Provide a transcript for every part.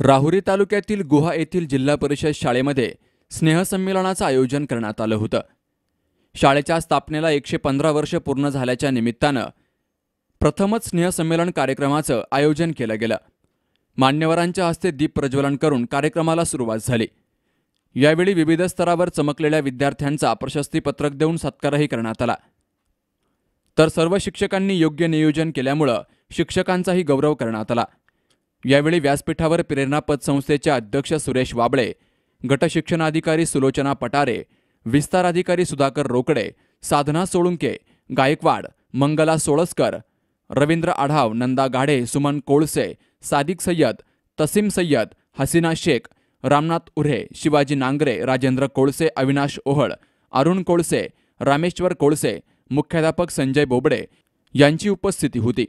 राहुरी तालुक्यातील गुहा येथील जिल्हा परिषद शाळेमध्ये स्नेहसंमेलनाचं आयोजन करण्यात आलं होतं. शाळेच्या स्थापनेला एकशे पंधरा वर्ष पूर्ण झाल्याच्या निमित्तानं प्रथमच स्नेहसंमेलन कार्यक्रमाचं आयोजन केलं गेलं. मान्यवरांच्या हस्ते दीप प्रज्वलन करून कार्यक्रमाला सुरुवात झाली. यावेळी विविध स्तरावर चमकलेल्या विद्यार्थ्यांचा प्रशस्तीपत्रक देऊन सत्कारही करण्यात आला. तर सर्व शिक्षकांनी योग्य नियोजन केल्यामुळं शिक्षकांचाही गौरव करण्यात आला. यावेळी व्यासपीठावर प्रेरणापद संस्थेच्या अध्यक्ष सुरेश वाबळे गटशिक्षणाधिकारी सुलोचना पटारे विस्तार अधिकारी सुधाकर रोकडे साधना सोळुंके गायकवाड मंगला सोळसकर रवींद्र आढाव नंदा गाढे सुमन कोळसे सादिक सय्यद तसीम सय्यद हसीना शेख रामनाथ उरे शिवाजी नांगरे राजेंद्र कोळसे अविनाश ओहळ अरुण कोळसे रामेश्वर कोळसे मुख्याध्यापक संजय बोबडे यांची उपस्थिती होती.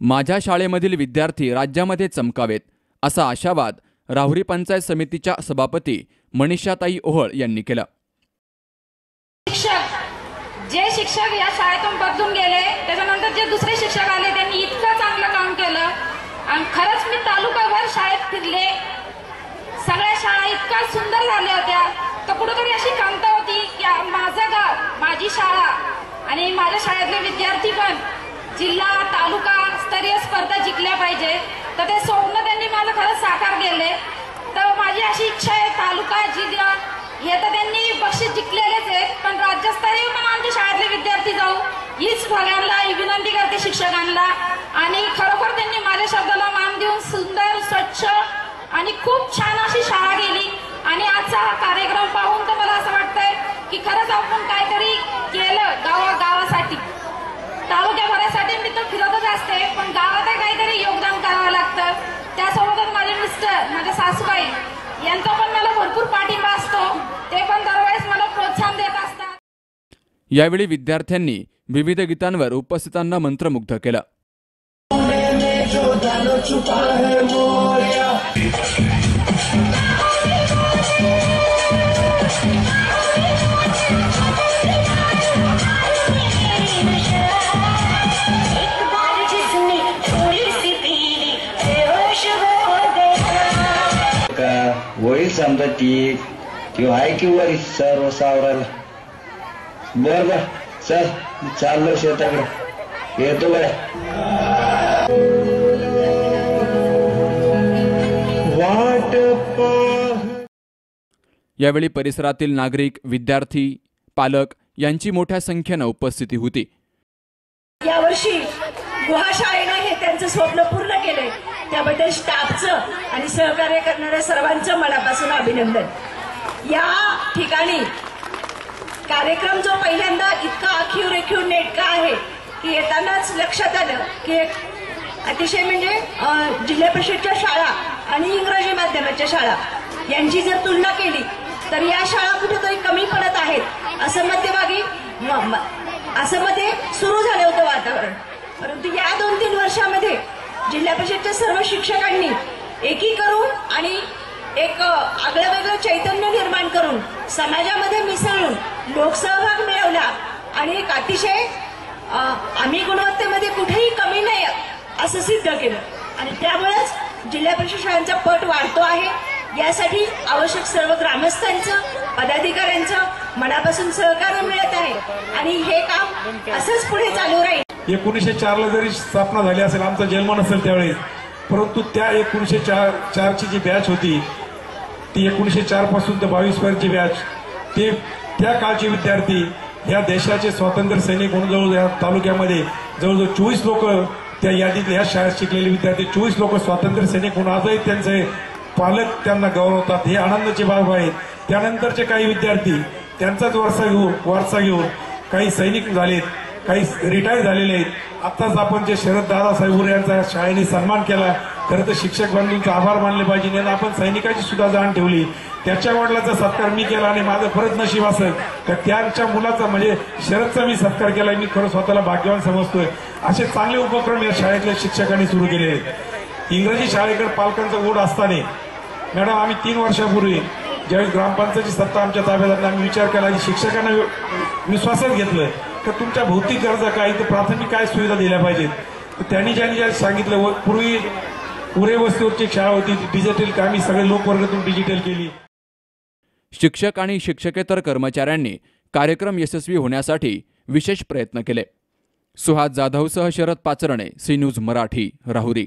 माझ्या शाळेमधील विद्यार्थी राज्यामध्ये चमकावेत असा आशावाद राहुरी पंचायत समितीच्या सभापती मनीषाताई ओहळ यांनी केला. शिक्षक जे शिक्षक या शाळेतून बदलून गेले त्याच्यानंतर जे दुसरे शिक्षक आले त्यांनी इतकं चांगलं काम केलं. आणि खरंच मी तालुकाभर शाळेत फिरले. सगळ्या शाळा इतक्या सुंदर झाल्या होत्या. तर कुठेतरी अशी कामता होती की माझं गाव माझी शाळा आणि माझ्या शाळेतले विद्यार्थी पण जिल्हा तालुका स्तरीय स्पर्धा जिंकल्या पाहिजे. तर ते स्वप्न त्यांनी माझं खरंच साकार केले तर माझी अशी इच्छा आहे तालुका जिल्हा हे तर त्यांनी बक्षीस जिंकलेलेच आहेत पण राज्यस्तरीय पण आमच्या शाळेतले विद्यार्थी जाऊ हीच सगळ्यांना विनंती करते शिक्षकांना. आणि खरोखर त्यांनी माझ्या शब्दाला मान देऊन सुंदर स्वच्छ आणि खूप छान अशी शाळा गेली आणि आजचा हा कार्यक्रम पाहून तर मला असं वाटतंय की खरंच आपण काहीतरी केलं गावा गावासाठी तालुक्या असते पण गावातही काहीतरी योगदान करावं लागतं. त्यासोबतच माझे मिस्टर माझ्या सासूबाई यांचा पण मला भरपूर पाठिंबा असतो. ते पण दरवेळेस मला प्रोत्साहन देत असतात. यावेळी विद्यार्थ्यांनी विविध गीतांवर उपस्थितांना मंत्रमुग्ध केलं. एक होईल समजा ती किंवा आहे की वरी सर्व सावराला बर बर. चल चाललो शेताकडे. येतो बरं. वाट पाह. यावेळी परिसरातील नागरिक विद्यार्थी पालक यांची मोठ्या संख्येनं उपस्थिती होती. यावर्षी गुहा शाळेने हे त्यांचं स्वप्न पूर्ण केले त्याबद्दल स्टाफचं आणि सहकार्य करणाऱ्या सर्वांचं मनापासून अभिनंदन. या ठिकाणी कार्यक्रम जो पहिल्यांदा इतका आखीव रेखीव नेटका आहे की येतानाच लक्षात आलं की एक अतिशय म्हणजे जिल्हा परिषदच्या शाळा आणि इंग्रजी माध्यमाच्या शाळा यांची जर तुलना केली तर या शाळा कुठेतरी कमी पडत आहेत. असं मध्यभागी असं मध्ये सुरू झालं होतं वातावरण. परंतु या दोन तीन वर्षामध्ये जिल्हा परिषदच्या सर्व शिक्षकांनी एकी करून आणि एक आगळं वेगळं चैतन्य निर्माण करून समाजामध्ये मिसळून लोकसहभाग मिळवला आणि एक अतिशय आम्ही गुणवत्तेमध्ये कुठेही कमी नाही असं सिद्ध केलं. आणि त्यामुळेच जिल्हा परिषद शाळांचा पट वाढतो आहे. यासाठी आवश्यक सर्व ग्रामस्थांचं पदाधिकाऱ्यांचं मनापासून सहकार्य मिळत आहे. आणि हे काम असंच पुढे चालू राहील. एकोणीसशे चारला जरी स्थापना झाली असेल आमचा जन्म नसेल त्यावेळेस परंतु त्या एकोणीसशे चार चारची जी बॅच होती ती एकोणीसशे चारपासून ते बावीस पर्यंतची बॅच ते त्या काळचे विद्यार्थी या देशाचे स्वातंत्र्य सैनिक म्हणून जवळजवळ या तालुक्यामध्ये जवळजवळ चोवीस लोक त्या यादीत ह्या शाळेत शिकलेले विद्यार्थी चोवीस लोक स्वातंत्र्य सैनिक म्हणून आजही त्यांचे पालक त्यांना गौरवतात. हे आनंदाची बाब आहे त्यानंतरचे काही विद्यार्थी त्यांचाच वारसा घेऊन वारसा घेऊन काही सैनिक झालेत. काही रिटायर झालेले आहेत. आत्ताच आपण जे शरद दादासाहेब उरे यांचा शाळेने सन्मान केला खरं तर शिक्षक बंधूंचा आभार मानले पाहिजे. आणि आपण सैनिकाची सुद्धा जाण ठेवली. त्याच्या वडिलाचा सत्कार मी केला आणि माझं परत नशीब असेल तर त्यांच्या मुलाचा म्हणजे शरदचा मी सत्कार केला मी खरं स्वतःला भाग्यवान समजतोय. असे चांगले उपक्रम या शाळेतल्या शिक्षकांनी सुरू केले आहेत. इंग्रजी शाळेकडे पालकांचा ओढ असताना मॅडम आम्ही तीन वर्षापूर्वी ज्यावेळी ग्रामपंचायतची सत्ता आमच्या ताब्यात आम्ही विचार केला आणि शिक्षकांना विश्वासात घेतलं. तर तुमच्या भौतिक गरजा काय? तर प्राथमिक काय सुविधा दिल्या पाहिजेत? तर त्यांनी ज्यांनी ज्या सांगितलं व पूर्वी पुरे वस्तीवरची शाळा होती डिजिटल कामी सगळे लोकवर्गातून डिजिटल केली. शिक्षक आणि शिक्षकेतर कर्मचाऱ्यांनी कार्यक्रम यशस्वी होण्यासाठी विशेष प्रयत्न केले. सुहास जाधवसह शरद पाचरणे सी न्यूज मराठी राहुरी.